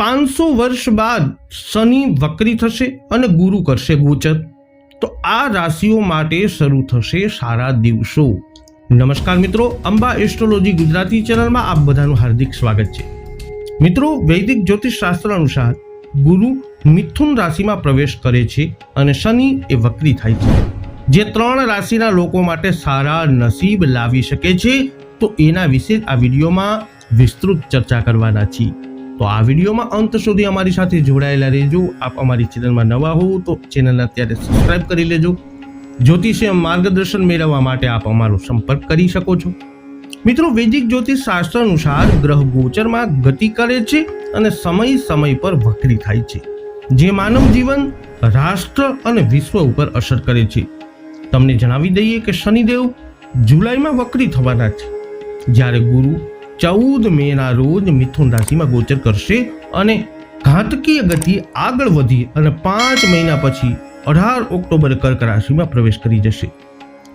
પાંચસો વર્ષ બાદ શનિ વક્રી થશે અને ગુરુ કરશે ગોચર. તો આ રાશિઓ માટે શરૂ થશે સારા દિવસો. નમસ્કાર મિત્રો, અંબા એસ્ટ્રોલોજી ગુજરાતી ચેનલમાં આપ બધાનું હાર્દિક સ્વાગત છે. મિત્રો, વૈદિક જ્યોતિષ શાસ્ત્ર અનુસાર ગુરુ મિથુન રાશિમાં પ્રવેશ કરે છે અને શનિ એ વક્રી થાય છે. જે ત્રણ રાશિના લોકો માટે સારા નસીબ લાવી શકે છે, તો એના વિશે આ વિડીયોમાં વિસ્તૃત ચર્ચા કરવાના છીએ. તો આ વિડીયોમાં અંત સુધી અમારી સાથે જોડાયેલા રહેજો. આપ અમારી ચેનલમાં નવા હો તો ચેનલને અત્યારે સબસ્ક્રાઇબ કરી લેજો. જ્યોતિષીય માર્ગદર્શન મેળવવા માટે આપ અમારો સંપર્ક કરી શકો છો. મિત્રો, વૈદિક જ્યોતિષ શાસ્ત્ર અનુસાર ગ્રહ ગોચરમાં ગતિ કરે છે અને સમય સમય પર વક્રી થાય છે, જે માનવ જીવન, રાષ્ટ્ર અને વિશ્વ ઉપર અસર કરે છે. તમને જણાવી દઈએ કે શનિદેવ જુલાઈમાં વક્રી થવાના છે. જ્યારે ગુરુ ચૌદ મેના રોજ મિથુન રાશિમાં ગોચર કરશે અને ઘાતકીય ગતિ આગળ વધી અને પાંચ મહિના પછી અઢાર ઓક્ટોબરે કર્ક રાશિમાં પ્રવેશ કરી જશે.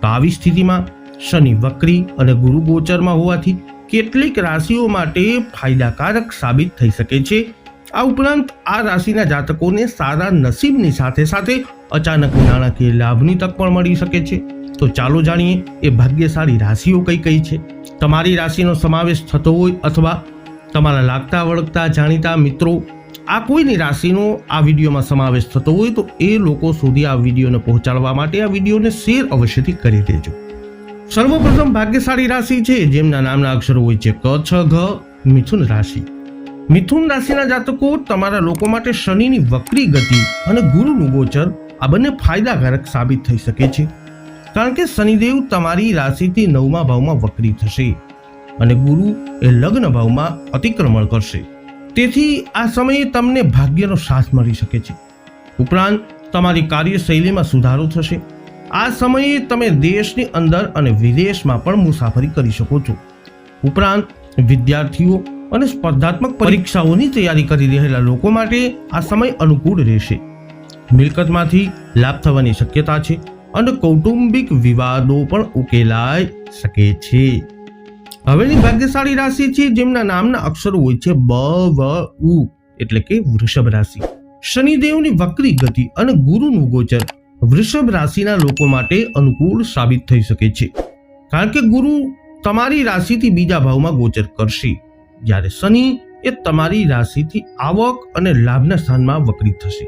તો આવી સ્થિતિમાં શનિ વક્રી અને ગુરુ ગોચરમાં હોવાથી કેટલીક રાશિઓ માટે ફાયદાકારક સાબિત થઈ શકે છે. આ ઉપરાંત આ રાશિના જાતકોને સારા નસીબની સાથે સાથે અચાનક નાણાકીય લાભની તક પણ મળી શકે છે. તો ચાલો જાણીએ, એ ભાગ્યશાળી રાશિઓ કઈ કઈ છે? તમારી રાશિનો સમાવેશ થતો હોય અથવા તમારા લાગતા વળગતા જાણીતા મિત્રો, આ કોઈની રાશિનો આ વિડીયોમાં સમાવેશ થતો હોય તો એ લોકો સુધી આ વિડીયોને પહોંચાડવા માટે આ વિડીયોને શેર અવશ્યથી કરી દેજો. સર્વપ્રથમ ભાગ્યશાળી રાશિ છે, જેમના નામના અક્ષરો હોય છે ક, છ, ઘ, મિથુન રાશિ. મિથુન રાશિના જાતકો તમારા લોકો માટે શનિની વક્રી ગતિ અને ગુરુનું ગોચર આ બંને ફાયદાકારક સાબિત થઈ શકે છે. કારણ કે શનિદેવ તમારી રાશિથી નવમા ભાવમાં વક્રી થશે અને ગુરુ એ લગ્ન ભાવમાં અતિક્રમણ કરશે. તેથી આ સમયે તમને ભાગ્યનો સાથ મળી શકે છે. ઉપરાંત તમારી કાર્યશૈલીમાં સુધારો થશે. આ સમયે તમે દેશની અંદર અને વિદેશમાં પણ મુસાફરી કરી શકો છો. ઉપરાંત વિદ્યાર્થીઓ અને સ્પર્ધાત્મક પરીક્ષાઓની તૈયારી કરી રહેલા લોકો માટે આ સમય અનુકૂળ રહેશે. મિલકતમાંથી લાભ થવાની શક્યતા છે. અને કૌટુંબિક વિવાદો પણ ઉકેલાઈ શકે છે. હવેની ભાગ્યશાળી રાશિ છે, જેમના નામના અક્ષરો હોય છે બ, વ, ઉ, એટલે કે વૃષભ રાશિ. શનિદેવની વક્રી ગતિ અને ગુરુનું ગોચર વૃષભ રાશિના લોકો માટે અનુકૂળ સાબિત થઈ શકે છે. કારણ કે ગુરુ તમારી રાશિથી બીજા ભાવમાં ગોચર કરશે. જ્યારે શનિ એ તમારી રાશિથી આવક અને લાભના સ્થાનમાં વક્રી થશે.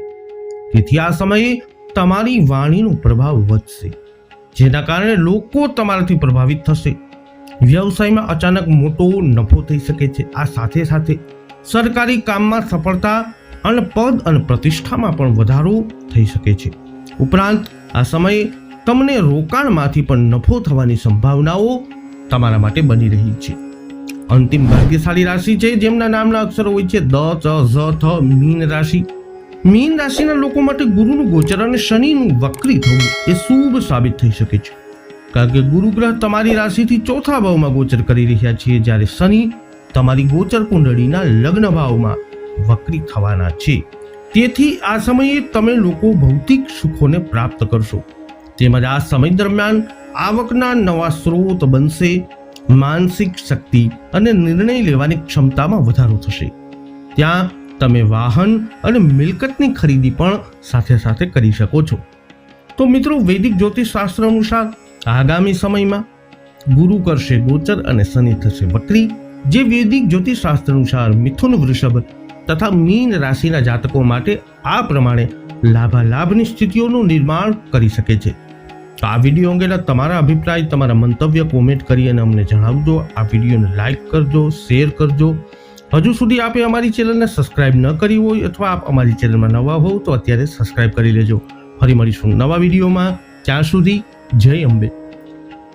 તેથી આ સમયે તમારી વાણીનો પ્રભાવ વધશે, જેના કારણે લોકો તમારાથી પ્રભાવિત થશે. વ્યવસાયમાં અચાનક મોટો નફો થઈ શકે છે. આ સાથે સાથે સરકારી કામમાં સફળતા અને પદ અને પ્રતિષ્ઠામાં પણ વધારો થઈ શકે છે. ઉપરાંત, આ સમયે તમને રોકાણમાંથી પણ નફો થવાની સંભાવનાઓ તમારા માટે બની રહી છે. અંતિમ ભાગ્યશાળી રાશિ છે, જેમના નામના અક્ષરો હોય છે, દ, ચ, ઝ, થ, મીન રાશિ. મીન રાશિના લોકો માટે ગુરુનું ગોચર અને શનિનું વક્રી થવું એ શુભ સાબિત થઈ શકે છે. કારણ કે ગુરુ ગ્રહ તમારી રાશિથી ચોથા ભાવમાં ગોચર કરી રહ્યા છે, જ્યારે શનિ તમારી ગોચર કુંડળીના લગ્ન ભાવમાં વક્રી થવાના છે. તેથી આ સમયે તમે લોકો ભૌતિક સુખોને પ્રાપ્ત કરશો. તેમજ આ સમય દરમિયાન આવકના નવા સ્ત્રોત બનશે, માનસિક શક્તિ અને નિર્ણય લેવાની ક્ષમતામાં વધારો થશે. ત્યાં તમે વાહન અને મિલકતની ખરીદી પણ સાથે સાથે કરી શકો છો. તો મિત્રો, વૈદિક જ્યોતિષ શાસ્ત્ર અનુસાર આગામી સમયમાં ગુરુ કરશે ગોચર અને શનિ થશે વક્રી. જે વૈદિક જ્યોતિષ શાસ્ત્ર અનુસાર મિથુન વૃષભ તથા મીન રાશિના જાતકો માટે આ પ્રમાણે લાભાલાભની સ્થિતિઓનું નિર્માણ કરી શકે છે. તો આ વીડિયો અંગેના તમારા અભિપ્રાય, તમારા મંતવ્ય કોમેન્ટ કરી અને અમને જણાવજો. આ વિડીયોને લાઇક કરજો શેર કરજો. હજુ સુધી આપે અમારી ચેનલને સબસ્ક્રાઇબ ન કરી હોય અથવા આપ અમારી ચેનલમાં નવા હોવ તો અત્યારે સબસ્ક્રાઇબ કરી લેજો. ફરી મળીશું નવા વિડીયોમાં. ત્યાં સુધી જય અંબે.